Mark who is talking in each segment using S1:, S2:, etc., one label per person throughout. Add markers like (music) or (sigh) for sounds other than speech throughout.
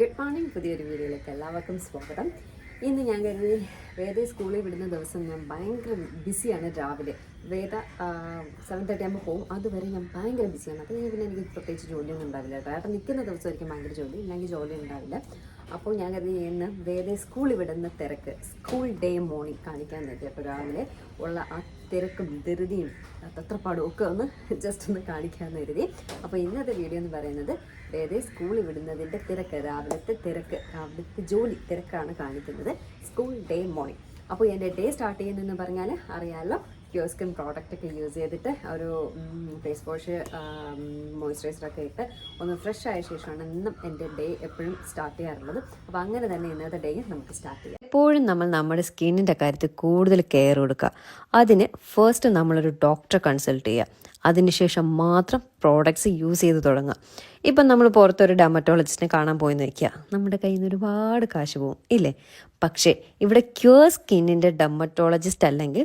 S1: good morning പുതിയൊരു വീഡിയോയിലേക്ക് എല്ലാവർക്കും സ്വാഗതം ഇന്ന് ഞാൻ കരുതി വേദ സ്കൂളിൽ വിടുന്ന ദിവസം ഞാൻ ഭയങ്കര ബിസിയാണ് രാവിലെ വേദ സെവൻ തേർട്ടി ആകുമ്പോൾ പോകും അതുവരെ ഞാൻ ഭയങ്കര ബിസിയാണ് അപ്പോൾ ഞാൻ പിന്നെ എനിക്ക് പ്രത്യേകിച്ച് ജോലിയൊന്നും ഉണ്ടാവില്ല കേട്ടോ നിൽക്കുന്ന ദിവസം ദിവസമായിരിക്കും ഭയങ്കര ജോലി ഇല്ലെങ്കിൽ ജോലി ഉണ്ടാവില്ല അപ്പോൾ ഞാൻ കരുതി ഇന്ന് വേദ സ്കൂളിൽ വിടുന്ന തിരക്ക് സ്കൂൾ ഡേ മോർണിംഗ് കാണിക്കാൻ നേരത്തെ അപ്പോൾ രാവിലെ ഉള്ള ആ തിരക്കും ധൃതിയും തത്രപ്പാടും ഒക്കെ ഒന്ന് ജസ്റ്റ് ഒന്ന് കാണിക്കാമെന്ന് കരുതി അപ്പോൾ ഇന്നത്തെ വീഡിയോ എന്ന് പറയുന്നത് വേറെ സ്കൂളിൽ വിടുന്നതിൻ്റെ തിരക്ക് രാവിലത്തെ തിരക്ക് രാവിലത്തെ ജോലി തിരക്കാണ് കാണിക്കുന്നത് സ്കൂൾ ഡേ മോർണിംഗ് അപ്പോൾ എൻ്റെ ഡേ സ്റ്റാർട്ട് ചെയ്യുന്നതെന്ന് പറഞ്ഞാൽ അറിയാമല്ലോ ക്യൂസ്കിൻ ഒക്കെ യൂസ് ചെയ്തിട്ട് ഒരു ഫേസ് വാഷ് മോയ്സ്ചറൈസറൊക്കെ ഇട്ട് ഒന്ന് ഫ്രഷ് ആയ ശേഷമാണ് ഇന്നും എൻ്റെ ഡേ എപ്പോഴും സ്റ്റാർട്ട് ചെയ്യാറുള്ളത് അപ്പോൾ അങ്ങനെ തന്നെ ഇന്നത്തെ ഡേ നമുക്ക് സ്റ്റാർട്ട് ചെയ്യാം എപ്പോഴും നമ്മൾ നമ്മുടെ സ്കിന്നിൻ്റെ കാര്യത്തിൽ കൂടുതൽ കെയർ കൊടുക്കുക അതിന് ഫസ്റ്റ് നമ്മളൊരു ഡോക്ടറെ കൺസൾട്ട് ചെയ്യുക അതിനുശേഷം മാത്രം പ്രോഡക്ട്സ് യൂസ് ചെയ്ത് തുടങ്ങുക ഇപ്പം നമ്മൾ പുറത്തൊരു ഡെമറ്റോളജിസ്റ്റിനെ കാണാൻ പോയി വയ്ക്കുക നമ്മുടെ കയ്യിൽ നിന്ന് ഒരുപാട് കാശ് പോകും ഇല്ലേ പക്ഷേ ഇവിടെ ക്യൂർ സ്കിന്നിൻ്റെ ഡെമറ്റോളജിസ്റ്റ് അല്ലെങ്കിൽ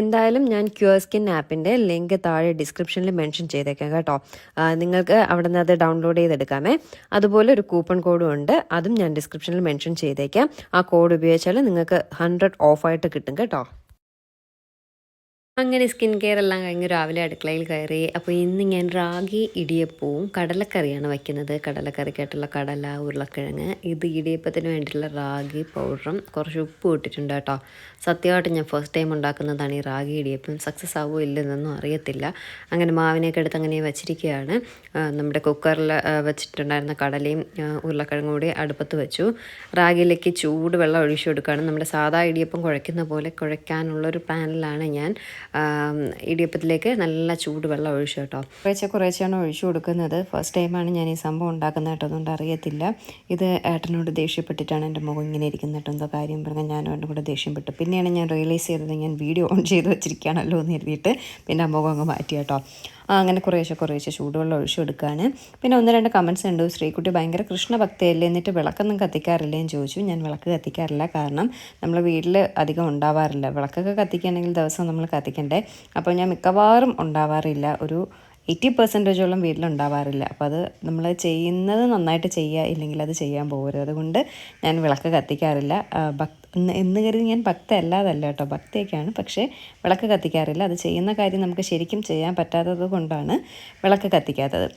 S1: എന്തായാലും ഞാൻ ക്യൂർ സ്കിൻ ആപ്പിൻ്റെ ലിങ്ക് താഴെ ഡിസ്ക്രിപ്ഷനിൽ മെൻഷൻ ചെയ്തേക്കാം കേട്ടോ നിങ്ങൾക്ക് അവിടെ നിന്ന് അത് ഡൗൺലോഡ് ചെയ്തെടുക്കാമേ അതുപോലെ ഒരു കൂപ്പൺ കോഡും ഉണ്ട് അതും ഞാൻ ഡിസ്ക്രിപ്ഷനിൽ മെൻഷൻ ചെയ്തേക്കാം ആ കോഡ് ഉപയോഗിച്ചാൽ നിങ്ങൾക്ക് ഹൺഡ്രഡ് ഓഫായിട്ട് കിട്ടും കേട്ടോ അങ്ങനെ സ്കിൻ കെയർ എല്ലാം കഴിഞ്ഞ് രാവിലെ അടുക്കളയിൽ കയറി അപ്പോൾ ഇന്ന് ഞാൻ റാഗി ഇടിയപ്പവും കടലക്കറിയാണ് വയ്ക്കുന്നത് കടലക്കറിക്കായിട്ടുള്ള കടല ഉരുളക്കിഴങ്ങ് ഇത് ഇടിയപ്പത്തിന് വേണ്ടിയിട്ടുള്ള റാഗി പൗഡറും കുറച്ച് ഉപ്പ് ഇട്ടിട്ടുണ്ട് കേട്ടോ സത്യമായിട്ട് ഞാൻ ഫസ്റ്റ് ടൈം ഉണ്ടാക്കുന്നതാണ് ഈ റാഗി ഇടിയപ്പം സക്സസ് ആവുമോ ഇല്ലെന്നൊന്നും അറിയത്തില്ല അങ്ങനെ മാവിനെയൊക്കെ എടുത്ത് അങ്ങനെ വെച്ചിരിക്കുകയാണ് നമ്മുടെ കുക്കറിൽ വെച്ചിട്ടുണ്ടായിരുന്ന കടലയും ഉരുളക്കിഴങ്ങും കൂടി അടുപ്പത്ത് വെച്ചു റാഗിയിലേക്ക് ചൂട് വെള്ളം ഒഴിച്ചു കൊടുക്കുകയാണ് നമ്മുടെ സാധാ ഇടിയപ്പം കുഴയ്ക്കുന്ന പോലെ കുഴയ്ക്കാനുള്ളൊരു പാനലാണ് ഞാൻ ഇടിയപ്പത്തിലേക്ക് നല്ല ചൂട് വെള്ളം ഒഴിച്ചു കേട്ടോ കുറേശ്ശെ കുറേശ്ശെയാണ് ഒഴിച്ചു കൊടുക്കുന്നത് ഫസ്റ്റ് ടൈമാണ് ഞാൻ ഈ സംഭവം ഉണ്ടാക്കുന്നത് കേട്ടോ അതുകൊണ്ട് അറിയത്തില്ല ഇത് ഏട്ടനോട് ദേഷ്യപ്പെട്ടിട്ടാണ് എൻ്റെ മുഖം ഇങ്ങനെ ഇരിക്കുന്നത് കേട്ടോ എന്തോ കാര്യം പറഞ്ഞാൽ ഞാനും എൻ്റെ കൂടെ ദേഷ്യപ്പെട്ടു പിന്നെയാണ് ഞാൻ റിയലൈസ് ചെയ്തത് ഞാൻ വീഡിയോ ഓൺ ചെയ്ത് വെച്ചിരിക്കുകയാണല്ലോ എന്ന് എഴുതിയിട്ട് പിന്നെ ആ മുഖം അങ്ങ് മാറ്റി കേട്ടോ അങ്ങനെ കുറേശ്ശെ കുറേശ്ശെ ചൂടുവെള്ളം ഒഴിച്ചു കൊടുക്കുകയാണ് പിന്നെ ഒന്ന് രണ്ട് കമൻസ് ഉണ്ട് ശ്രീകുട്ടി ഭയങ്കര കൃഷ്ണഭക്തയല്ലേ എന്നിട്ട് വിളക്കൊന്നും കത്തിക്കാറില്ലേ എന്ന് ചോദിച്ചു ഞാൻ വിളക്ക് കത്തിക്കാറില്ല കാരണം നമ്മൾ വീട്ടിൽ അധികം ഉണ്ടാവാറില്ല വിളക്കൊക്കെ കത്തിക്കുകയാണെങ്കിൽ ദിവസം നമ്മൾ കത്തിക്കണ്ടേ അപ്പോൾ ഞാൻ മിക്കവാറും ഉണ്ടാവാറില്ല ഒരു എയ്റ്റി പെർസെൻറ്റേജോളം വീട്ടിലുണ്ടാവാറില്ല അപ്പോൾ അത് നമ്മൾ ചെയ്യുന്നത് നന്നായിട്ട് ചെയ്യുക ഇല്ലെങ്കിൽ അത് ചെയ്യാൻ പോകരുത് അതുകൊണ്ട് ഞാൻ വിളക്ക് കത്തിക്കാറില്ല ഭക്ത എന്ന് കരുതി ഞാൻ ഭക്ത അല്ലാതല്ല കേട്ടോ ഭക്തിയൊക്കെയാണ് പക്ഷേ വിളക്ക് കത്തിക്കാറില്ല അത് ചെയ്യുന്ന കാര്യം നമുക്ക് ശരിക്കും ചെയ്യാൻ പറ്റാത്തത് കൊണ്ടാണ് വിളക്ക് കത്തിക്കാത്തത്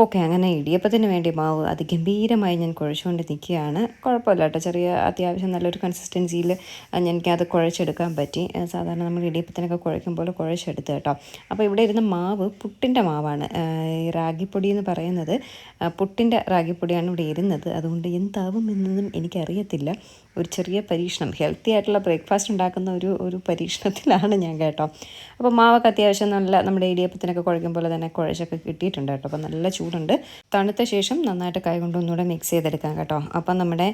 S1: ഓക്കെ അങ്ങനെ ഇടിയപ്പത്തിന് വേണ്ടി മാവ് അതിഗംഭീരമായി ഞാൻ കുഴച്ചുകൊണ്ട് നിൽക്കുകയാണ് കുഴപ്പമില്ല കേട്ടോ ചെറിയ അത്യാവശ്യം നല്ലൊരു കൺസിസ്റ്റൻസിയിൽ എനിക്കത് കുഴച്ചെടുക്കാൻ പറ്റി സാധാരണ നമ്മൾ ഇടിയപ്പത്തിനൊക്കെ കുഴയ്ക്കുമ്പോൾ കുഴച്ചെടുത്ത് കേട്ടോ അപ്പോൾ ഇവിടെ ഇരുന്ന മാവ് പുട്ടിൻ്റെ മാവാണ് ഈ റാഗിപ്പൊടി എന്ന് പറയുന്നത് പുട്ടിൻ്റെ റാഗിപ്പൊടിയാണ് ഇവിടെ ഇരുന്നത് അതുകൊണ്ട് എന്താവും എന്നതും എനിക്കറിയത്തില്ല ഒരു ചെറിയ പരീക്ഷണം ഹെൽത്തി ആയിട്ടുള്ള ബ്രേക്ക്ഫാസ്റ്റ് ഉണ്ടാക്കുന്ന ഒരു ഒരു പരീക്ഷണത്തിലാണ് ഞാൻ കേട്ടോ അപ്പോൾ മാവൊക്കെ അത്യാവശ്യം നല്ല നമ്മുടെ ഇടിയപ്പത്തിനൊക്കെ കുഴയ്ക്കും പോലെ തന്നെ കുഴച്ചൊക്കെ കിട്ടിയിട്ടുണ്ട് കേട്ടോ അപ്പോൾ നല്ല ചൂടുണ്ട് തണുത്ത ശേഷം നന്നായിട്ട് കൈ ഒന്നുകൂടെ മിക്സ് ചെയ്തെടുക്കാം കേട്ടോ അപ്പം നമ്മുടെ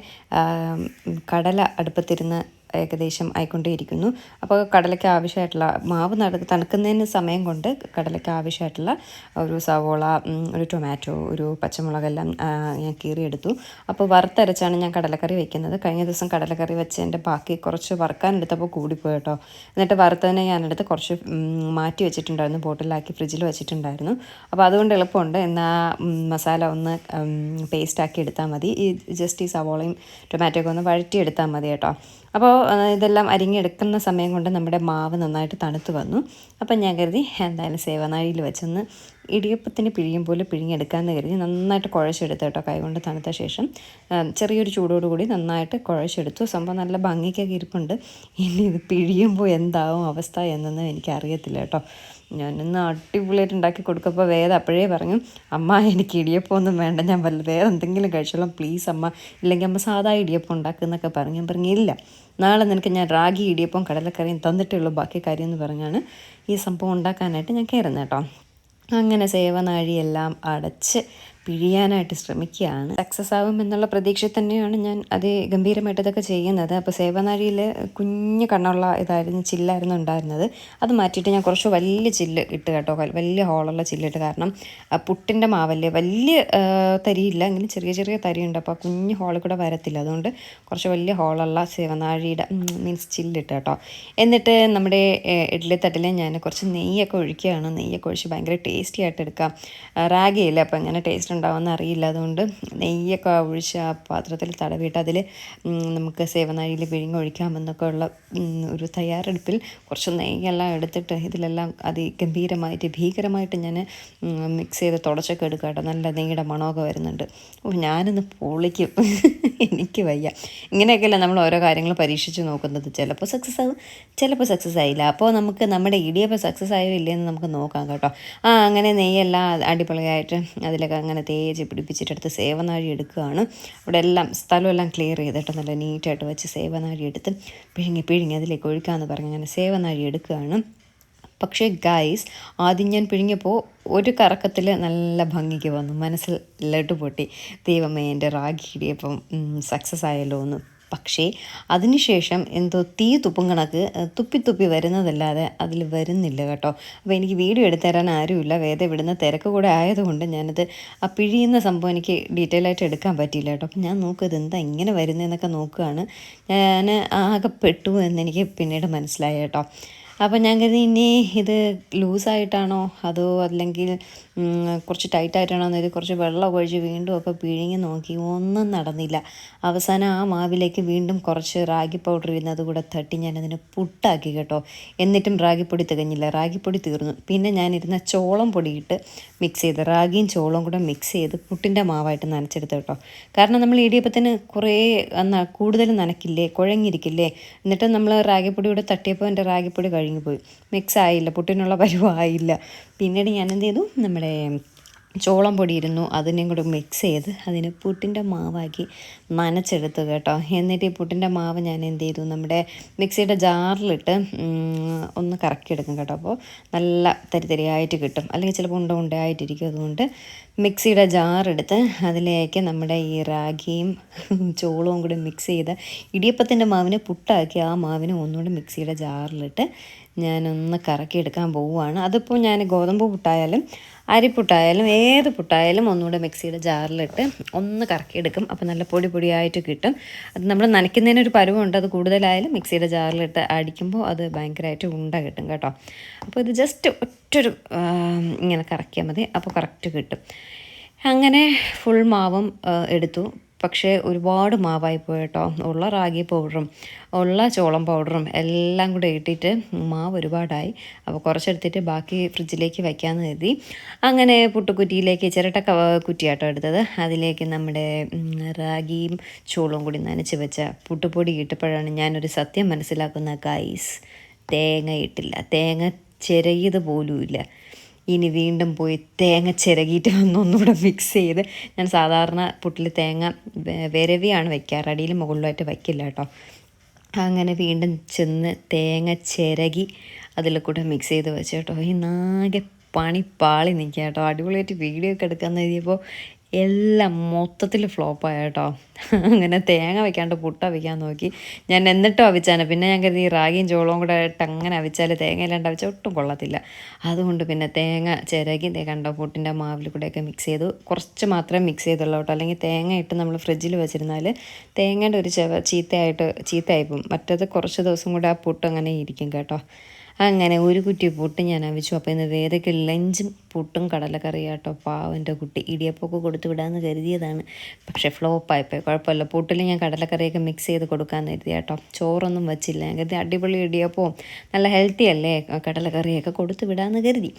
S1: കടല അടുപ്പത്തിരുന്ന് ഏകദേശം ആയിക്കൊണ്ടേയിരിക്കുന്നു അപ്പോൾ കടലയ്ക്ക് ആവശ്യമായിട്ടുള്ള മാവ് നട തണുക്കുന്നതിന് സമയം കൊണ്ട് കടലയ്ക്ക് ആവശ്യമായിട്ടുള്ള ഒരു സവോള ഒരു ടൊമാറ്റോ ഒരു പച്ചമുളകെല്ലാം ഞാൻ കീറിയെടുത്തു അപ്പോൾ വറുത്തരച്ചാണ് ഞാൻ കടലക്കറി വെക്കുന്നത് കഴിഞ്ഞ ദിവസം കടലക്കറി എൻ്റെ ബാക്കി കുറച്ച് വറുക്കാനെടുത്തപ്പോൾ കൂടിപ്പോയി കേട്ടോ എന്നിട്ട് വറുത്തതിനെ ഞാനെടുത്ത് കുറച്ച് മാറ്റി വെച്ചിട്ടുണ്ടായിരുന്നു ബോട്ടിലാക്കി ഫ്രിഡ്ജിൽ വെച്ചിട്ടുണ്ടായിരുന്നു അപ്പോൾ അതുകൊണ്ട് എളുപ്പമുണ്ട് എന്നാൽ മസാല ഒന്ന് പേസ്റ്റാക്കി എടുത്താൽ മതി ഈ ജസ്റ്റ് ഈ സവോളയും ടൊമാറ്റോ ഒക്കെ ഒന്ന് വഴറ്റിയെടുത്താൽ മതി കേട്ടോ അപ്പോൾ അപ്പോൾ ഇതെല്ലാം അരിങ്ങെടുക്കുന്ന സമയം കൊണ്ട് നമ്മുടെ മാവ് നന്നായിട്ട് തണുത്ത് വന്നു അപ്പം ഞാൻ കരുതി എന്തായാലും സേവനാഴിയിൽ വെച്ചൊന്ന് ഇടിയപ്പത്തിന് പിഴിയും പോലെ പിഴിഞ്ഞെടുക്കാമെന്ന് കരുതി നന്നായിട്ട് കുഴച്ചെടുത്തു കേട്ടോ കൈകൊണ്ട് തണുത്ത ശേഷം ചെറിയൊരു ചൂടോടുകൂടി നന്നായിട്ട് കുഴച്ചെടുത്തു സംഭവം നല്ല ഭംഗിക്കൊക്കെ ഇരിപ്പുണ്ട് ഇനി ഇത് പിഴിയുമ്പോൾ എന്താവും അവസ്ഥ എന്നൊന്നും എനിക്കറിയത്തില്ല കേട്ടോ ഞാനൊന്ന് അടിപൊളിയായിട്ട് ഉണ്ടാക്കി കൊടുക്കുമ്പോൾ വേദ അപ്പോഴേ പറഞ്ഞു അമ്മ എനിക്ക് ഇടിയപ്പം ഒന്നും വേണ്ട ഞാൻ വല്ല വേറെ എന്തെങ്കിലും കഴിച്ചോളാം പ്ലീസ് അമ്മ ഇല്ലെങ്കിൽ അമ്മ സാധാ ഇടിയപ്പം ഉണ്ടാക്കുന്നൊക്കെ പറഞ്ഞു ഞാൻ പറഞ്ഞു ഇല്ല നാളെ നിനക്ക് ഞാൻ റാഗി ഇടിയപ്പം കടലക്കറിയും ഉള്ളൂ ബാക്കി കാര്യം എന്ന് പറഞ്ഞാണ് ഈ സംഭവം ഉണ്ടാക്കാനായിട്ട് ഞാൻ കയറുന്നത് കേട്ടോ അങ്ങനെ സേവനാഴിയെല്ലാം അടച്ച് പിഴിയാനായിട്ട് ശ്രമിക്കുകയാണ് സക്സസ് ആവും എന്നുള്ള പ്രതീക്ഷ തന്നെയാണ് ഞാൻ അത് ഗംഭീരമായിട്ട് ഇതൊക്കെ ചെയ്യുന്നത് അപ്പോൾ സേവനാഴിയിൽ കുഞ്ഞു കണ്ണുള്ള ഇതായിരുന്നു ചില്ലായിരുന്നു ഉണ്ടായിരുന്നത് അത് മാറ്റിയിട്ട് ഞാൻ കുറച്ച് വലിയ ചില്ല് ഇട്ട് കേട്ടോ വലിയ ഹോളുള്ള ചില്ലിട്ട് കാരണം പുട്ടിൻ്റെ മാവല്ലേ വലിയ തരിയില്ല അങ്ങനെ ചെറിയ ചെറിയ തരിയുണ്ട് അപ്പോൾ കുഞ്ഞു ഹോളിൽ കൂടെ വരത്തില്ല അതുകൊണ്ട് കുറച്ച് വലിയ ഹോളുള്ള സേവനാഴിയുടെ മീൻസ് ചില്ലിട്ട് കേട്ടോ എന്നിട്ട് നമ്മുടെ ഇഡ്ഡലി തട്ടിൽ ഞാൻ കുറച്ച് നെയ്യൊക്കെ ഒഴിക്കുകയാണ് നെയ്യൊക്കെ ഒഴിച്ച് ഭയങ്കര ടേസ്റ്റി ആയിട്ട് എടുക്കാം റാഗിയില്ല അപ്പോൾ ഇങ്ങനെ ടേസ്റ്റ് ഉണ്ടാവുമെന്ന് അറിയില്ല അതുകൊണ്ട് നെയ്യൊക്കെ ഒഴിച്ച് ആ പാത്രത്തിൽ തടവിയിട്ട് അതിൽ നമുക്ക് സേവനാഴിയിൽ പിഴിഞ്ഞൊഴിക്കാമെന്നൊക്കെ ഉള്ള ഒരു തയ്യാറെടുപ്പിൽ കുറച്ച് നെയ്യെല്ലാം എടുത്തിട്ട് ഇതിലെല്ലാം അതിഗംഭീരമായിട്ട് ഭീകരമായിട്ട് ഞാൻ മിക്സ് ചെയ്ത് തുടച്ചൊക്കെ എടുക്കാം കേട്ടോ നല്ല നെയ്യുടെ മണമൊക്കെ വരുന്നുണ്ട് ഓ ഞാനൊന്ന് പൊളിക്കും (laughs) എനിക്ക് വയ്യ ഇങ്ങനെയൊക്കെയല്ലേ നമ്മൾ ഓരോ കാര്യങ്ങൾ പരീക്ഷിച്ച് നോക്കുന്നത് ചിലപ്പോൾ സക്സസ് ആകും ചിലപ്പോൾ സക്സസ് ആയില്ല അപ്പോൾ നമുക്ക് നമ്മുടെ ഇടിയപ്പം സക്സസ് ആയോ ഇല്ലേന്ന് നമുക്ക് നോക്കാം കേട്ടോ ആ അങ്ങനെ നെയ്യെല്ലാം അടിപൊളിയായിട്ട് അതിലൊക്കെ അങ്ങനെ പ്രത്യേകിച്ച് പിടിപ്പിച്ചിട്ടെടുത്ത് സേവനാഴി എടുക്കുകയാണ് അവിടെ എല്ലാം സ്ഥലമെല്ലാം ക്ലിയർ ചെയ്തിട്ട് നല്ല നീറ്റായിട്ട് വെച്ച് സേവനാഴി എടുത്ത് പിഴുങ്ങി പിഴുങ്ങി അതിലേക്ക് ഒഴിക്കാമെന്ന് പറഞ്ഞ് അങ്ങനെ സേവനാഴി എടുക്കുകയാണ് പക്ഷേ ഗൈസ് ആദ്യം ഞാൻ പിഴിഞ്ഞപ്പോൾ ഒരു കറക്കത്തിൽ നല്ല ഭംഗിക്ക് വന്നു മനസ്സിൽ ലഡു പൊട്ടി ദൈവമേ എൻ്റെ റാഗി കിടിയപ്പം സക്സസ് ആയല്ലോ എന്ന് പക്ഷേ അതിനുശേഷം എന്തോ തീ തുപ്പും കണക്ക് തുപ്പി തുപ്പി വരുന്നതല്ലാതെ അതിൽ വരുന്നില്ല കേട്ടോ അപ്പോൾ എനിക്ക് വീഡിയോ എടുത്തു തരാൻ ആരുമില്ല വേദ ഇവിടുന്ന് തിരക്ക് കൂടെ ആയതുകൊണ്ട് ഞാനത് ആ പിഴിയുന്ന സംഭവം എനിക്ക് ഡീറ്റെയിൽ ആയിട്ട് എടുക്കാൻ പറ്റിയില്ല കേട്ടോ അപ്പം ഞാൻ നോക്കും ഇതെന്താ ഇങ്ങനെ വരുന്നതെന്നൊക്കെ നോക്കുകയാണ് ഞാൻ ആകെപ്പെട്ടു എന്നെനിക്ക് പിന്നീട് മനസ്സിലായി കേട്ടോ അപ്പോൾ ഞാൻ കരുതി ഇനി ഇത് ലൂസായിട്ടാണോ അതോ അല്ലെങ്കിൽ കുറച്ച് ടൈറ്റായിട്ടാണോ എന്നെഴുതി കുറച്ച് വെള്ളമൊക്കെ ഒഴിച്ച് വീണ്ടും ഒക്കെ പിഴിഞ്ഞ് നോക്കി ഒന്നും നടന്നില്ല അവസാനം ആ മാവിലേക്ക് വീണ്ടും കുറച്ച് റാഗി പൗഡർ ഇരുന്നത് കൂടെ തട്ടി ഞാനതിനെ പുട്ടാക്കി കേട്ടോ എന്നിട്ടും റാഗിപ്പൊടി തികഞ്ഞില്ല റാഗിപ്പൊടി തീർന്നു പിന്നെ ഞാനിരുന്ന ചോളം പൊടിയിട്ട് മിക്സ് ചെയ്ത് റാഗിയും ചോളവും കൂടെ മിക്സ് ചെയ്ത് പുട്ടിൻ്റെ മാവായിട്ട് നനച്ചെടുത്ത് കേട്ടോ കാരണം നമ്മൾ ഇടിയപ്പത്തിന് കുറേ കൂടുതൽ നനക്കില്ലേ കുഴങ്ങിയിരിക്കില്ലേ എന്നിട്ട് നമ്മൾ റാഗിപ്പൊടി കൂടെ തട്ടിയപ്പോൾ എൻ്റെ റാഗിപ്പൊടി കഴിഞ്ഞു പോയി മിക്സ് ആയില്ല പുട്ടിനുള്ള (laughs) പരിവായില്ല പിന്നീട് ഞാൻ എന്ത് ചെയ്തു നമ്മുടെ നമ്മുടെ ചോളം പൊടിയിരുന്നു അതിനെയും കൂടെ മിക്സ് ചെയ്ത് അതിന് പുട്ടിൻ്റെ മാവാക്കി നനച്ചെടുത്തു കേട്ടോ എന്നിട്ട് ഈ പുട്ടിൻ്റെ മാവ് ഞാൻ എന്ത് ചെയ്തു നമ്മുടെ മിക്സിയുടെ ജാറിലിട്ട് ഒന്ന് കറക്കിയെടുക്കും കേട്ടോ അപ്പോൾ നല്ല തരിതരിയായിട്ട് കിട്ടും അല്ലെങ്കിൽ ചിലപ്പോൾ ഉണ്ട ഉണ്ടയായിട്ടിരിക്കും അതുകൊണ്ട് മിക്സിയുടെ ജാറെടുത്ത് അതിലേക്ക് നമ്മുടെ ഈ റാഗിയും ചോളവും കൂടി മിക്സ് ചെയ്ത് ഇടിയപ്പത്തിൻ്റെ മാവിനെ പുട്ടാക്കി ആ മാവിനെ ഒന്നുകൂടി മിക്സിയുടെ ജാറിലിട്ട് ഞാനൊന്ന് കറക്കിയെടുക്കാൻ പോവുകയാണ് അതിപ്പോൾ ഞാൻ ഗോതമ്പ് പുട്ടായാലും അരിപ്പുട്ടായാലും ഏത് പുട്ടായാലും ഒന്നുകൂടെ മിക്സിയുടെ ജാറിലിട്ട് ഒന്ന് കറക്കിയെടുക്കും അപ്പം നല്ല പൊടി പൊടിയായിട്ട് കിട്ടും അത് നമ്മൾ നനയ്ക്കുന്നതിനൊരു പരുവുണ്ട് അത് കൂടുതലായാലും മിക്സിയുടെ ജാറിലിട്ട് അടിക്കുമ്പോൾ അത് ഭയങ്കരമായിട്ട് ഉണ്ട കിട്ടും കേട്ടോ അപ്പോൾ ഇത് ജസ്റ്റ് ഒറ്റൊരു ഇങ്ങനെ കറക്കിയാൽ മതി അപ്പോൾ കറക്റ്റ് കിട്ടും അങ്ങനെ ഫുൾ മാവും എടുത്തു പക്ഷേ ഒരുപാട് മാവായി പോയി കേട്ടോ ഉള്ള റാഗി പൗഡറും ഉള്ള ചോളം പൗഡറും എല്ലാം കൂടെ ഇട്ടിട്ട് മാവ് ഒരുപാടായി അപ്പോൾ കുറച്ചെടുത്തിട്ട് ബാക്കി ഫ്രിഡ്ജിലേക്ക് വയ്ക്കാമെന്ന് കരുതി അങ്ങനെ പുട്ടുകുറ്റിയിലേക്ക് ചിരട്ട കുറ്റിയാട്ടോ എടുത്തത് അതിലേക്ക് നമ്മുടെ റാഗിയും ചോളവും കൂടി നനച്ച് വെച്ച പുട്ടുപൊടി ഇട്ടപ്പോഴാണ് ഞാനൊരു സത്യം മനസ്സിലാക്കുന്ന ഗൈസ് തേങ്ങ ഇട്ടില്ല തേങ്ങ ചിരകിയത് പോലുമില്ല ഇനി വീണ്ടും പോയി തേങ്ങ ചിരകിയിട്ട് വന്ന് ഒന്നുകൂടെ മിക്സ് ചെയ്ത് ഞാൻ സാധാരണ പുട്ടിൽ തേങ്ങ വിരവിയാണ് വയ്ക്കാറ് അടിയിൽ മുകളിലായിട്ട് വയ്ക്കില്ല കേട്ടോ അങ്ങനെ വീണ്ടും ചെന്ന് തേങ്ങ ചിരകി അതിൽ കൂടെ മിക്സ് ചെയ്ത് വെച്ചു കേട്ടോ ഈ നാകെ പണി പാളി നിൽക്കാം കേട്ടോ അടിപൊളിയായിട്ട് വീഡിയോ ഒക്കെ എടുക്കാമെന്ന് എഴുതിയപ്പോൾ എല്ലാം മൊത്തത്തിൽ ഫ്ലോപ്പായ കേട്ടോ അങ്ങനെ തേങ്ങ വയ്ക്കാണ്ട് പുട്ട് അവിക്കാൻ നോക്കി ഞാൻ എന്നിട്ടും അവിച്ചാണ് പിന്നെ ഞാൻ കരുതി റാഗിയും ചോളവും കൂടെ ആയിട്ട് അങ്ങനെ അവിച്ചാൽ തേങ്ങ ഇല്ലാണ്ട് അവിച്ചാൽ ഒട്ടും കൊള്ളത്തില്ല അതുകൊണ്ട് പിന്നെ തേങ്ങ ചിരകി കണ്ടോ പുട്ടിൻ്റെ മാവിൽ കൂടെയൊക്കെ മിക്സ് ചെയ്തു കുറച്ച് മാത്രമേ മിക്സ് ചെയ്തുള്ളൂ കേട്ടോ അല്ലെങ്കിൽ തേങ്ങ ഇട്ട് നമ്മൾ ഫ്രിഡ്ജിൽ വെച്ചിരുന്നാൽ തേങ്ങയുടെ ഒരു ചീത്തയായിട്ട് ചീത്തയായിപ്പോവും മറ്റത് കുറച്ച് ദിവസം കൂടെ ആ പുട്ട് അങ്ങനെ ഇരിക്കും കേട്ടോ അങ്ങനെ ഒരു കുറ്റി പുട്ട് ഞാൻ അവിച്ചു അപ്പോൾ ഇന്ന് ഏതൊക്കെ ലഞ്ചും പുട്ടും കടലക്കറിയാട്ടോ പാവൻ്റെ കുട്ടി ഇടിയപ്പൊക്കെ കൊടുത്തു വിടാമെന്ന് കരുതിയതാണ് പക്ഷേ ഫ്ലോപ്പായപ്പോൾ കുഴപ്പമില്ല പുട്ടിൽ ഞാൻ കടലക്കറിയൊക്കെ മിക്സ് ചെയ്ത് കൊടുക്കാമെന്ന് കരുതി കേട്ടോ ചോറൊന്നും വച്ചില്ല കരുതി അടിപൊളി ഇടിയപ്പവും നല്ല ഹെൽത്തി അല്ലേ കടലക്കറിയൊക്കെ കൊടുത്തു വിടാമെന്ന് കരുതി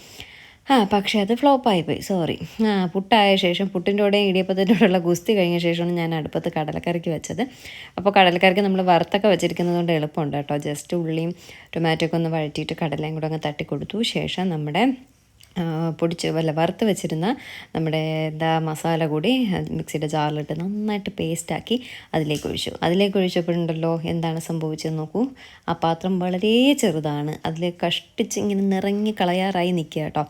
S1: ആ പക്ഷേ അത് പോയി സോറി ആ പുട്ടായ ശേഷം പുട്ടിൻ്റെ കൂടെയും ഇടിയപ്പത്തിൻ്റെ കൂടെയുള്ള ഗുസ്തി കഴിഞ്ഞ ശേഷമാണ് ഞാൻ അടുപ്പത്ത് കടലക്കറിക്ക് വെച്ചത് അപ്പോൾ കടലക്കറിക്ക് നമ്മൾ വറുത്തൊക്കെ വെച്ചിരിക്കുന്നത് കൊണ്ട് എളുപ്പമുണ്ട് കേട്ടോ ജസ്റ്റ് ഉള്ളിയും ടൊമാറ്റോ ഒക്കെ ഒന്ന് വഴറ്റിയിട്ട് കടലയും കൂടെ അങ്ങ് തട്ടി കൊടുത്തു ശേഷം നമ്മുടെ പൊടിച്ച് വല്ല വറുത്ത് വെച്ചിരുന്ന നമ്മുടെ എന്താ മസാല കൂടി മിക്സിയുടെ ജാറിലിട്ട് നന്നായിട്ട് പേസ്റ്റാക്കി അതിലേക്ക് ഒഴിച്ചു അതിലേക്ക് ഒഴിച്ചപ്പോഴുണ്ടല്ലോ എന്താണ് സംഭവിച്ചത് നോക്കൂ ആ പാത്രം വളരെ ചെറുതാണ് അതിൽ കഷ്ടിച്ച് ഇങ്ങനെ നിറങ്ങി കളയാറായി നിൽക്കുക കേട്ടോ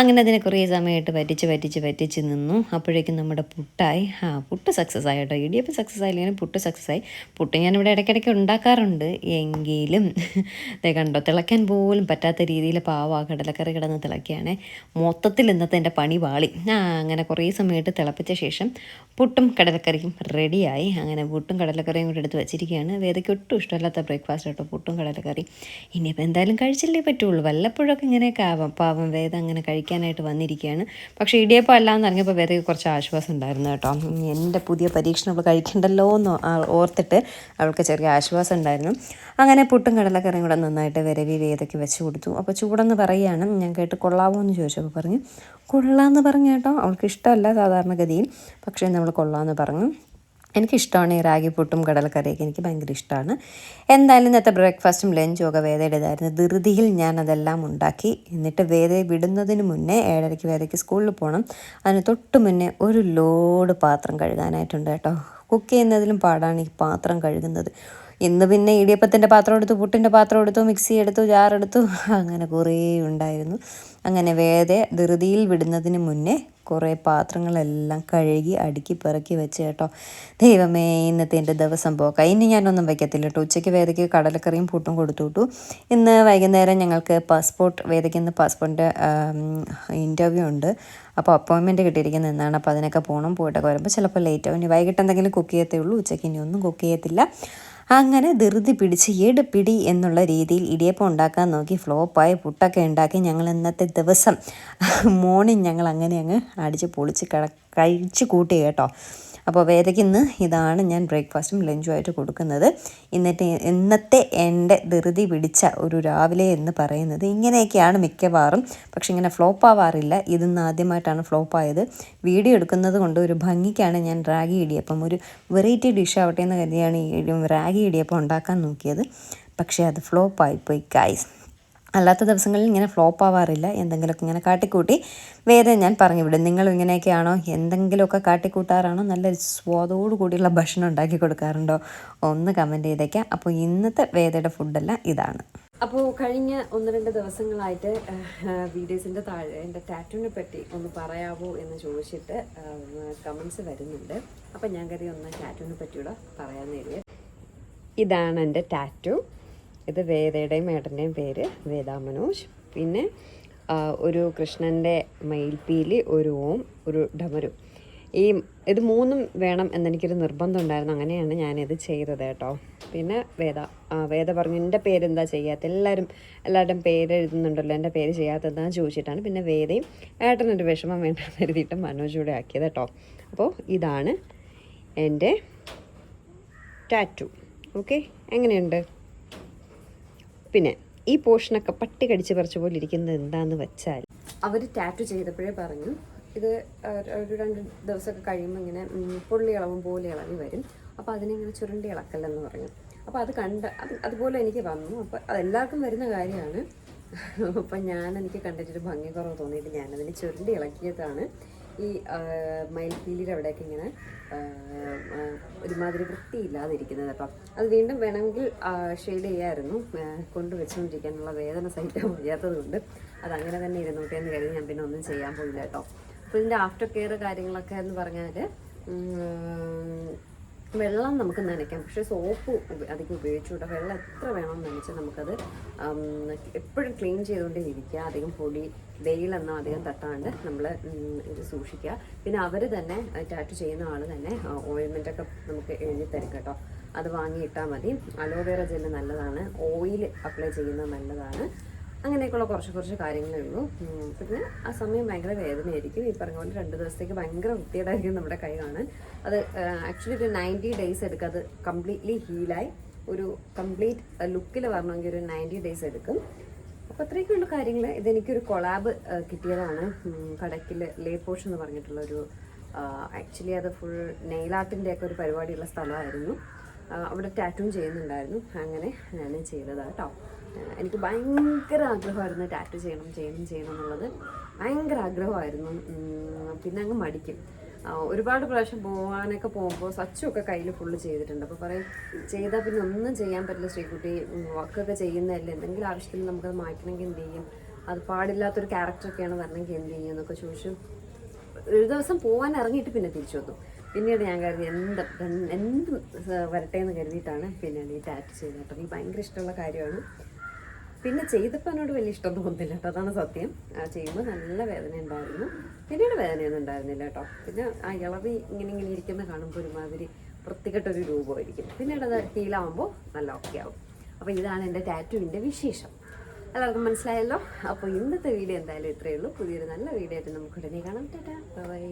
S1: അങ്ങനെ അതിനെ കുറേ സമയമായിട്ട് പറ്റിച്ച് പറ്റിച്ച് പറ്റിച്ച് നിന്നു അപ്പോഴേക്കും നമ്മുടെ പുട്ടായി ആ പുട്ട് സക്സസ് ആയി കേട്ടോ ഇടിയപ്പ് സക്സസ് ആയില്ലെങ്കിലും പുട്ട് സക്സസ് ആയി പുട്ട് ഞാനിവിടെ ഇടയ്ക്കിടയ്ക്ക് ഉണ്ടാക്കാറുണ്ട് എങ്കിലും കണ്ടോ തിളയ്ക്കാൻ പോലും പറ്റാത്ത രീതിയിൽ പാവ കടലക്കറി കിടന്ന് തിളക്കുകയാണ് മൊത്തത്തിൽ ഇന്നത്തെ എൻ്റെ പണി പാളി ആ അങ്ങനെ കുറേ സമയമായിട്ട് തിളപ്പിച്ച ശേഷം പുട്ടും കടലക്കറിയും റെഡിയായി അങ്ങനെ പുട്ടും കടലക്കറിയും കൂടെ എടുത്ത് വെച്ചിരിക്കുകയാണ് വേദയ്ക്ക് ഒട്ടും ഇഷ്ടമല്ലാത്ത ബ്രേക്ക്ഫാസ്റ്റ് കേട്ടോ പുട്ടും കടലക്കറി ഇനിയിപ്പോൾ എന്തായാലും കഴിച്ചില്ലേ പറ്റുള്ളൂ വല്ലപ്പോഴൊക്കെ ഇങ്ങനെയൊക്കെ ആവാം പാവം വേദ അങ്ങനെ കഴിക്കാനായിട്ട് വന്നിരിക്കുകയാണ് പക്ഷേ ഇടിയപ്പം അല്ലാന്ന് അറിഞ്ഞപ്പോൾ വേദയ്ക്ക് കുറച്ച് ആശ്വാസം ഉണ്ടായിരുന്നു കേട്ടോ എൻ്റെ പുതിയ പരീക്ഷണം അവൾ കഴിക്കണ്ടല്ലോ എന്ന് ഓർത്തിട്ട് അവൾക്ക് ചെറിയ ആശ്വാസം ഉണ്ടായിരുന്നു അങ്ങനെ പുട്ടും കടലക്കറിയും കൂടെ നന്നായിട്ട് വിരവി വേദയ്ക്ക് വെച്ച് കൊടുത്തു അപ്പോൾ ചൂടെന്ന് പറയുകയാണ് ഞാൻ കേട്ട് കൊള്ളാവോ എന്ന് ചോദിച്ചപ്പോൾ പറഞ്ഞു കൊള്ളാമെന്ന് പറഞ്ഞു കേട്ടോ അവൾക്ക് ഇഷ്ടമല്ല സാധാരണഗതിയിൽ പക്ഷേ നമ്മൾ കൊള്ളാമെന്ന് പറഞ്ഞു എനിക്കിഷ്ടമാണ് ഈ റാഗിപ്പൊട്ടും കടൽക്കറിയൊക്കെ എനിക്ക് ഭയങ്കര ഇഷ്ടമാണ് എന്തായാലും ഇന്നത്തെ ബ്രേക്ക്ഫാസ്റ്റും ലഞ്ചും ഒക്കെ വേദയുടേതായിരുന്നു ധൃതിയിൽ ഞാൻ അതെല്ലാം ഉണ്ടാക്കി എന്നിട്ട് വേദയെ വിടുന്നതിന് മുന്നേ ഏഴരയ്ക്ക് വേദയ്ക്ക് സ്കൂളിൽ പോകണം അതിന് തൊട്ട് മുന്നേ ഒരു ലോഡ് പാത്രം കഴുകാനായിട്ടുണ്ട് കേട്ടോ കുക്ക് ചെയ്യുന്നതിലും പാടാണ് ഈ പാത്രം കഴുകുന്നത് ഇന്ന് പിന്നെ ഇടിയപ്പത്തിൻ്റെ പാത്രം എടുത്തു പുട്ടിൻ്റെ പാത്രം എടുത്തു മിക്സി എടുത്തു ജാറെടുത്തു (laughs) അങ്ങനെ കുറേ ഉണ്ടായിരുന്നു അങ്ങനെ വേദേ ധൃതിയിൽ വിടുന്നതിന് മുന്നേ കുറേ പാത്രങ്ങളെല്ലാം കഴുകി അടുക്കി പിറക്കി വെച്ച് കേട്ടോ ദൈവമേ ഇന്നത്തെ എൻ്റെ ദിവസം പോക്ക ഇനി ഞാനൊന്നും വയ്ക്കത്തില്ല കേട്ടോ ഉച്ചയ്ക്ക് വേദയ്ക്ക് കടലക്കറിയും പുട്ടും കൊടുത്തു ഇന്ന് വൈകുന്നേരം ഞങ്ങൾക്ക് പാസ്പോർട്ട് വേദയ്ക്ക് ഇന്ന് പാസ്പോർട്ടിൻ്റെ ഇൻ്റർവ്യൂ ഉണ്ട് അപ്പോൾ അപ്പോയിൻമെൻറ്റ് കിട്ടിയിരിക്കുന്ന എന്നാണ് അപ്പോൾ അതിനൊക്കെ പോകണം പോയിട്ടൊക്കെ വരുമ്പോൾ ചിലപ്പോൾ ലേറ്റ് ആവും ഇനി വൈകിട്ട് എന്തെങ്കിലും കുക്ക് ചെയ്യത്തേ ഉള്ളൂ ഉച്ചയ്ക്ക് ഇനി ഒന്നും കുക്ക് ചെയ്യത്തില്ല അങ്ങനെ ധൃതി പിടിച്ച് പിടി എന്നുള്ള രീതിയിൽ ഇടിയപ്പം ഉണ്ടാക്കാൻ നോക്കി ഫ്ലോപ്പായി പുട്ടൊക്കെ ഉണ്ടാക്കി ഞങ്ങൾ ഇന്നത്തെ ദിവസം മോർണിംഗ് ഞങ്ങൾ അങ്ങനെ അങ്ങ് അടിച്ച് പൊളിച്ച് കഴിച്ചു കൂട്ടി കേട്ടോ അപ്പോൾ വേദയ്ക്ക് ഇന്ന് ഇതാണ് ഞാൻ ബ്രേക്ക്ഫാസ്റ്റും ലഞ്ചും ആയിട്ട് കൊടുക്കുന്നത് ഇന്നത്തെ ഇന്നത്തെ എൻ്റെ ധൃതി പിടിച്ച ഒരു രാവിലെ എന്ന് പറയുന്നത് ഇങ്ങനെയൊക്കെയാണ് മിക്കവാറും പക്ഷെ ഇങ്ങനെ ഫ്ലോപ്പ് ആവാറില്ല ഇതിന്ന് ആദ്യമായിട്ടാണ് ഫ്ലോപ്പ് ആയത് വീഡിയോ എടുക്കുന്നത് കൊണ്ട് ഒരു ഭംഗിക്കാണ് ഞാൻ റാഗി ഇടിയപ്പം ഒരു വെറൈറ്റി ഡിഷ് ആവട്ടെ എന്ന് കരുതിയാണ് ഈ റാഗി ഇടിയപ്പം ഉണ്ടാക്കാൻ നോക്കിയത് പക്ഷേ അത് ഫ്ലോപ്പായിപ്പോയി ഗൈസ് അല്ലാത്ത ദിവസങ്ങളിൽ ഇങ്ങനെ ഫ്ലോപ്പ് ആവാറില്ല എന്തെങ്കിലുമൊക്കെ ഇങ്ങനെ കാട്ടിക്കൂട്ടി വേദം ഞാൻ പറഞ്ഞു വിടും നിങ്ങളും ഇങ്ങനെയൊക്കെയാണോ എന്തെങ്കിലുമൊക്കെ കാട്ടിക്കൂട്ടാറാണോ നല്ല സ്വാദോടു കൂടിയുള്ള ഭക്ഷണം ഉണ്ടാക്കി കൊടുക്കാറുണ്ടോ ഒന്ന് കമൻറ്റ് ചെയ്തേക്കാം അപ്പോൾ ഇന്നത്തെ വേദയുടെ ഫുഡല്ല ഇതാണ് അപ്പോൾ കഴിഞ്ഞ ഒന്ന് രണ്ട് ദിവസങ്ങളായിട്ട് വീഡിയോസിൻ്റെ താഴെ എൻ്റെ ടാറ്റൂനെ പറ്റി ഒന്ന് പറയാവോ എന്ന് ചോദിച്ചിട്ട് കമൻസ് വരുന്നുണ്ട് അപ്പോൾ ഞാൻ കരുതി ഒന്ന് ടാറ്റൂനെ പറ്റിയുള്ള പറയാൻ നേരിയ ഇതാണ് എൻ്റെ ടാറ്റൂ ഇത് വേദയുടെയും ഏട്ടൻ്റെയും പേര് വേദാമനോജ് പിന്നെ ഒരു കൃഷ്ണൻ്റെ മയിൽപ്പീലി ഒരു ഓം ഒരു ഡമരു ഈ ഇത് മൂന്നും വേണം എന്നെനിക്കൊരു നിർബന്ധം ഉണ്ടായിരുന്നു അങ്ങനെയാണ് ഞാനിത് ചെയ്തത് കേട്ടോ പിന്നെ വേദ വേദ പറഞ്ഞു എൻ്റെ പേരെന്താ ചെയ്യാത്ത എല്ലാവരും എല്ലാവരുടെയും പേര് എഴുതുന്നുണ്ടല്ലോ എൻ്റെ പേര് ചെയ്യാത്തതെന്ന് ചോദിച്ചിട്ടാണ് പിന്നെ വേദയും ഏട്ടനൊരു വിഷമം വേണ്ട കരുതിയിട്ട് മനോജൂടെ ആക്കിയത് കേട്ടോ അപ്പോൾ ഇതാണ് എൻ്റെ ടാറ്റു ഓക്കെ എങ്ങനെയുണ്ട് പിന്നെ ഈ പോർഷനൊക്കെ പട്ടി കടിച്ച് പറിച്ച പോലെ ഇരിക്കുന്നത് എന്താണെന്ന് വെച്ചാൽ അവർ ടാറ്റു ചെയ്തപ്പോഴേ പറഞ്ഞു ഇത് ഒരു രണ്ട് ദിവസമൊക്കെ കഴിയുമ്പോൾ ഇങ്ങനെ പുള്ളി ഇളവും പോലെ ഇളവി വരും അപ്പോൾ അതിനിങ്ങനെ ചുരുണ്ടി ഇളക്കല്ലെന്ന് പറഞ്ഞു അപ്പോൾ അത് കണ്ട അത് അതുപോലെ എനിക്ക് വന്നു അപ്പോൾ അതെല്ലാവർക്കും വരുന്ന കാര്യമാണ് അപ്പം ഞാൻ എനിക്ക് കണ്ടിട്ടൊരു ഭംഗി കുറവ് തോന്നിയിട്ട് ഞാനതിന് ചുരുണ്ടി ഇളക്കിയതാണ് ഈ മയിൽപ്പീലിയുടെ അവിടെയൊക്കെ ഇങ്ങനെ ഒരുമാതിരി വൃത്തിയില്ലാതിരിക്കുന്നത് അപ്പം അത് വീണ്ടും വേണമെങ്കിൽ ഷെയ്ഡ് ചെയ്യാമായിരുന്നു കൊണ്ടുവച്ചുകൊണ്ടിരിക്കാനുള്ള വേദന സഹിക്കാൻ വയ്യാത്തതുകൊണ്ട് അത് അങ്ങനെ തന്നെ ഇരുന്നോട്ടെ എന്ന് കരുതി ഞാൻ പിന്നെ ഒന്നും ചെയ്യാൻ പോയില്ല കേട്ടോ അപ്പോൾ ഇതിൻ്റെ ആഫ്റ്റർ കെയർ കാര്യങ്ങളൊക്കെ എന്ന് പറഞ്ഞാൽ വെള്ളം നമുക്ക് നനയ്ക്കാം പക്ഷേ സോപ്പ് അധികം ഉപയോഗിച്ചുകൂടാ വെള്ളം എത്ര വേണം നനച്ചാൽ നമുക്കത് എപ്പോഴും ക്ലീൻ ചെയ്തുകൊണ്ടേ ഇരിക്കുക അധികം പൊടി വെയിലെന്നോ അധികം തട്ടാണ്ട് നമ്മൾ ഇത് സൂക്ഷിക്കുക പിന്നെ അവർ തന്നെ ടാറ്റു ചെയ്യുന്ന ആൾ തന്നെ ഓയിൽമെൻറ്റൊക്കെ നമുക്ക് എഴുതി തരും കേട്ടോ അത് വാങ്ങിയിട്ടാൽ മതി അലോവേറ ജെല്ല് നല്ലതാണ് ഓയിൽ അപ്ലൈ ചെയ്യുന്നത് നല്ലതാണ് അങ്ങനെയൊക്കെയുള്ള കുറച്ച് കുറച്ച് കാര്യങ്ങളേ ഉള്ളൂ പിന്നെ ആ സമയം ഭയങ്കര വേദനയായിരിക്കും ഈ പറഞ്ഞ പോലെ രണ്ട് ദിവസത്തേക്ക് ഭയങ്കര വൃത്തിയേടായിരിക്കും നമ്മുടെ കൈ കാണാൻ അത് ആക്ച്വലി ഒരു നയൻറ്റി ഡേയ്സ് എടുക്കുക അത് കംപ്ലീറ്റ്ലി ഹീലായി ഒരു കംപ്ലീറ്റ് ലുക്കിൽ വരണമെങ്കിൽ ഒരു നയൻറ്റി ഡേയ്സ് എടുക്കും അപ്പോൾ അത്രയ്ക്കുള്ള കാര്യങ്ങൾ ഇതെനിക്കൊരു കൊളാബ് കിട്ടിയതാണ് കടക്കിൽ ലേ പോഷൻ എന്ന് പറഞ്ഞിട്ടുള്ളൊരു ആക്ച്വലി അത് ഫുൾ നെയിലാർട്ടിൻ്റെ ഒക്കെ ഒരു പരിപാടിയുള്ള സ്ഥലമായിരുന്നു അവിടെ ടാറ്റൂം ചെയ്യുന്നുണ്ടായിരുന്നു അങ്ങനെ ഞാൻ ചെയ്തതാണ് കേട്ടോ എനിക്ക് ഭയങ്കര ആഗ്രഹമായിരുന്നു ടാറ്റു ചെയ്യണം ചെയ്യണം ചെയ്യണം എന്നുള്ളത് ഭയങ്കര ആഗ്രഹമായിരുന്നു പിന്നെ അങ്ങ് മടിക്കും ഒരുപാട് പ്രാവശ്യം പോകാനൊക്കെ പോകുമ്പോൾ സച്ചുമൊക്കെ കയ്യിൽ ഫുള്ള് ചെയ്തിട്ടുണ്ട് അപ്പോൾ പറയും ചെയ്താൽ പിന്നെ ഒന്നും ചെയ്യാൻ പറ്റില്ല ശ്രീകുട്ടി വർക്കൊക്കെ ചെയ്യുന്നതല്ല എന്തെങ്കിലും ആവശ്യത്തിൽ നമുക്കത് മാറ്റണമെങ്കിൽ എന്ത് ചെയ്യും അത് പാടില്ലാത്തൊരു ക്യാരക്ടറൊക്കെയാണ് വരണമെങ്കിൽ എന്ത് ചെയ്യും എന്നൊക്കെ ചോദിച്ചു ഒരു ദിവസം പോകാൻ ഇറങ്ങിയിട്ട് പിന്നെ തിരിച്ചു വന്നു പിന്നീട് ഞാൻ കരുതി എന്ത് എന്തും വരട്ടെ എന്ന് കരുതിയിട്ടാണ് പിന്നെ ഈ ടാറ്റ് ചെയ്തത് അപ്പം എനിക്ക് ഭയങ്കര ഇഷ്ടമുള്ള കാര്യമാണ് പിന്നെ ചെയ്തപ്പോൾ എന്നോട് വലിയ ഇഷ്ടം തോന്നുന്നില്ല കേട്ടോ അതാണ് സത്യം ആ ചെയ്യുമ്പോൾ നല്ല വേദന ഉണ്ടായിരുന്നു പിന്നീട് വേദനയൊന്നും ഉണ്ടായിരുന്നില്ല കേട്ടോ പിന്നെ ആ ഇളവി ഇങ്ങനെ ഇങ്ങനെ ഇരിക്കുന്ന കാണുമ്പോൾ ഒരുമാതിരി വൃത്തികെട്ടൊരു രൂപമായിരിക്കും പിന്നീട് അത് ഹീലാവുമ്പോൾ നല്ല ഓക്കെ ആവും അപ്പോൾ ഇതാണ് എൻ്റെ ടാറ്റുവിൻ്റെ വിശേഷം എല്ലാവർക്കും മനസ്സിലായല്ലോ അപ്പോൾ ഇന്നത്തെ വീഡിയോ എന്തായാലും ഇത്രയേ ഉള്ളൂ പുതിയൊരു നല്ല വീഡിയോ ആയിട്ട് നമുക്ക് ഉടനെ കാണാം ടാറ്റാ ബൈ